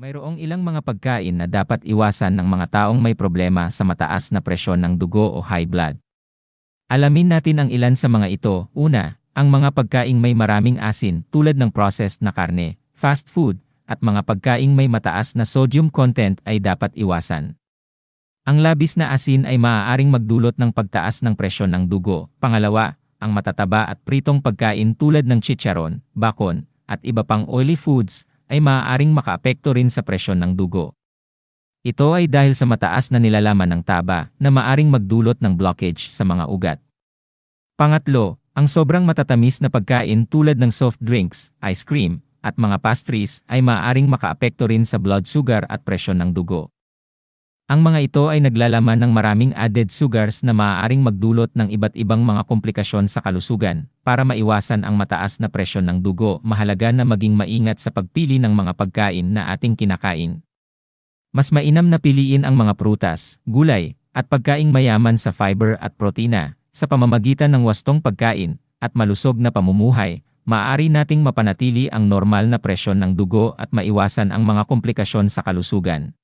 Mayroong ilang mga pagkain na dapat iwasan ng mga taong may problema sa mataas na presyon ng dugo o high blood. Alamin natin ang ilan sa mga ito. Una, ang mga pagkaing may maraming asin tulad ng processed na karne, fast food, at mga pagkaing may mataas na sodium content ay dapat iwasan. Ang labis na asin ay maaaring magdulot ng pagtaas ng presyon ng dugo. Pangalawa, ang matataba at pritong pagkain tulad ng chicharon, bakon, at iba pang oily foods ay maaaring makaapekto rin sa presyon ng dugo. Ito ay dahil sa mataas na nilalaman ng taba na maaring magdulot ng blockage sa mga ugat. Pangatlo, ang sobrang matatamis na pagkain tulad ng soft drinks, ice cream, at mga pastries ay maaaring makaapekto rin sa blood sugar at presyon ng dugo. Ang mga ito ay naglalaman ng maraming added sugars na maaaring magdulot ng iba't ibang mga komplikasyon sa kalusugan. Para maiwasan ang mataas na presyon ng dugo, mahalaga na maging maingat sa pagpili ng mga pagkain na ating kinakain. Mas mainam na piliin ang mga prutas, gulay, at pagkaing mayaman sa fiber at protina. Sa pamamagitan ng wastong pagkain at malusog na pamumuhay, maaari nating mapanatili ang normal na presyon ng dugo at maiwasan ang mga komplikasyon sa kalusugan.